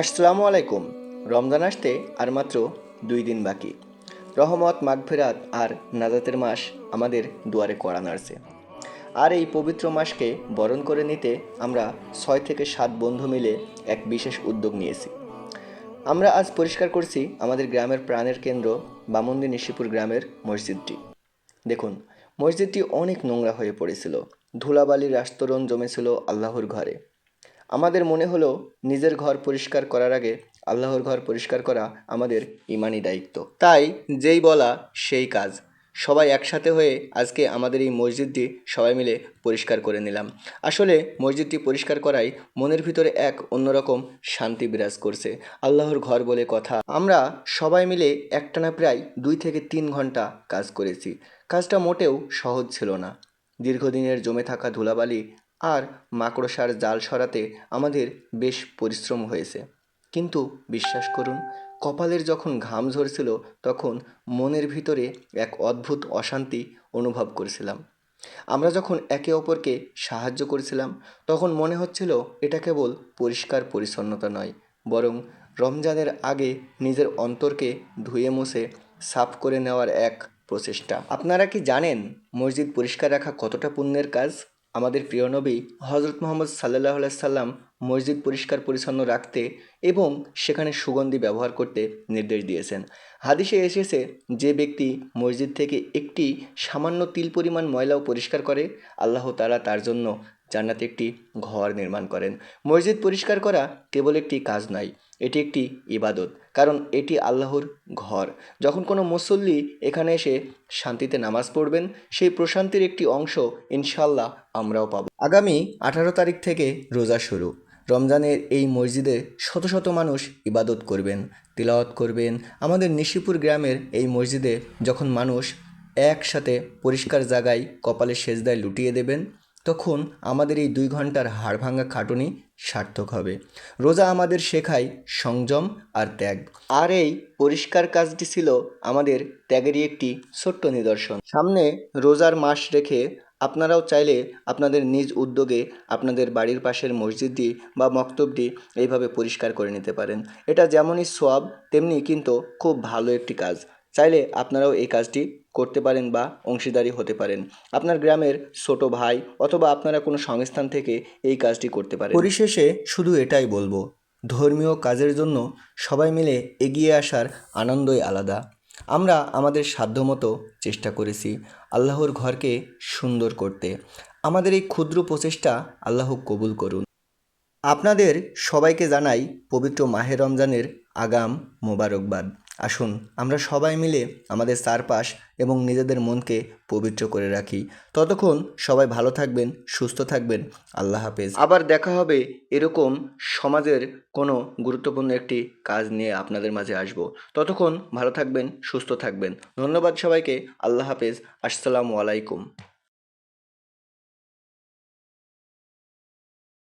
আসসালামু আলাইকুম। রমজান আসতে আর মাত্র দুই দিন বাকি। রহমত, মাগফেরাত আর নাজাতের মাস আমাদের দুয়ারে কড়া নাড়ছে। আর এই পবিত্র মাসকে বরণ করে নিতে আমরা ছয় থেকে সাত বন্ধু মিলে এক বিশেষ উদ্যোগ নিয়েছি। আমরা আজ পরিষ্কার করছি আমাদের গ্রামের প্রাণের কেন্দ্র বামন্দি নিশিপুর গ্রামের মসজিদটি। দেখুন, মসজিদটি অনেক নোংরা হয়ে পড়েছিল। ধুলাবালির আস্তরণ জমেছিল আল্লাহর ঘরে। আমাদের মনে হলো নিজের ঘর পরিষ্কার করার আগে আল্লাহর ঘর পরিষ্কার করা আমাদের ইমানি দায়িত্ব। তাই যেই বলা সেই কাজ। সবাই একসাথে হয়ে আজকে আমাদের এই মসজিদটি সবাই মিলে পরিষ্কার করে নিলাম। আসলে মসজিদটি পরিষ্কার করাই মনের ভিতরে এক অন্যরকম শান্তি বিরাজ করছে। আল্লাহর ঘর বলে কথা। আমরা সবাই মিলে একটানা প্রায় দুই থেকে তিন ঘণ্টা কাজ করেছি। কাজটা মোটেও সহজ ছিল না। দীর্ঘদিনের জমে থাকা ধুলাবালি আর মাকড়সার জাল সরাতে আমাদের বেশ পরিশ্রম হয়েছে। কিন্তু বিশ্বাস করুন, কপালের যখন ঘাম ঝরছিল, তখন মনের ভিতরে এক অদ্ভুত অশান্তি অনুভব করছিলাম। আমরা যখন একে অপরকে সাহায্য করছিলাম, তখন মনে হচ্ছিল এটা কেবল পরিষ্কার পরিচ্ছন্নতা নয়, বরং রমজানের আগে নিজের অন্তরকে ধুয়ে মুছে সাফ করে নেওয়ার এক প্রচেষ্টা। আপনারা কি জানেন মসজিদ পরিষ্কার রাখা কতটা পুণ্যের কাজ? আমাদের প্রিয় নবী হজরত মোহাম্মদ সাল্লাহ সাল্লাম মসজিদ পরিষ্কার পরিচ্ছন্ন রাখতে এবং সেখানে সুগন্ধি ব্যবহার করতে নির্দেশ দিয়েছেন। হাদিসে এসেছে যে ব্যক্তি মসজিদ থেকে একটি সামান্য তিল পরিমাণ ময়লাও পরিষ্কার করে, আল্লাহ তারা তার জন্য জান্নাতে একটি ঘর নির্মাণ করেন। মসজিদ পরিষ্কার করা কেবল একটি কাজ নয়, এটি একটি ইবাদত, কারণ এটি আল্লাহর ঘর। যখন কোনো মুসল্লি এখানে এসে শান্তিতে নামাজ পড়বেন, সেই প্রশান্তির একটি অংশ ইনশাল্লাহ আমরাও পাব। আগামী আঠারো তারিখ থেকে রোজা শুরু। রমজানের এই মসজিদে শত শত মানুষ ইবাদত করবেন, তিলাওয়াত করবেন। আমাদের নিশিপুর গ্রামের এই মসজিদে যখন মানুষ একসাথে পরিষ্কার জায়গায় কপালে সেজদায় লুটিয়ে দেবেন তখন আমাদের এই দুই ঘণ্টার হাড় ভাঙা খাটুনি সার্থক হবে। রোজা আমাদের শেখায় সংযম আর ত্যাগ। আর এই পরিষ্কার কাজটি ছিল আমাদের ত্যাগেরই একটি ছোট্ট নিদর্শন। সামনে রোজার মাস রেখে আপনারাও চাইলে আপনাদের নিজ উদ্যোগে আপনাদের বাড়ির পাশের মসজিদটি বা মক্তবটি এইভাবে পরিষ্কার করে নিতে পারেন। এটা যেমনই সোয়াব, তেমনি কিন্তু খুব ভালো একটি কাজ। চাইলে আপনারাও এই কাজটি করতে পারেন বা অংশীদারি হতে পারেন। আপনার গ্রামের ছোট ভাই অথবা আপনারা কোনো সংস্থান থেকে এই কাজটি করতে পারেন। পরিশেষে শুধু এটাই বলব, ধর্মীয় কাজের জন্য সবাই মিলে এগিয়ে আসার আনন্দই আলাদা। আমরা আমাদের সাধ্যমতো চেষ্টা করেছি আল্লাহর ঘরকে সুন্দর করতে। আমাদের এই ক্ষুদ্র প্রচেষ্টা আল্লাহ কবুল করুন। আপনাদের সবাইকে জানাই পবিত্র মাহে রমজানের আগাম মোবারকবাদ। আসুন, আমরা সবাই মিলে আমাদের চারপাশ এবং নিজেদের মনকে পবিত্র করে রাখি। ততক্ষণ সবাই ভালো থাকবেন, সুস্থ থাকবেন। আল্লাহ হাফেজ। আবার দেখা হবে এরকম সমাজের কোনো গুরুত্বপূর্ণ একটি কাজ নিয়ে আপনাদের মাঝে আসব। ততক্ষণ ভালো থাকবেন, সুস্থ থাকবেন। ধন্যবাদ সবাইকে। আল্লাহ হাফেজ। আসসালামু আলাইকুম।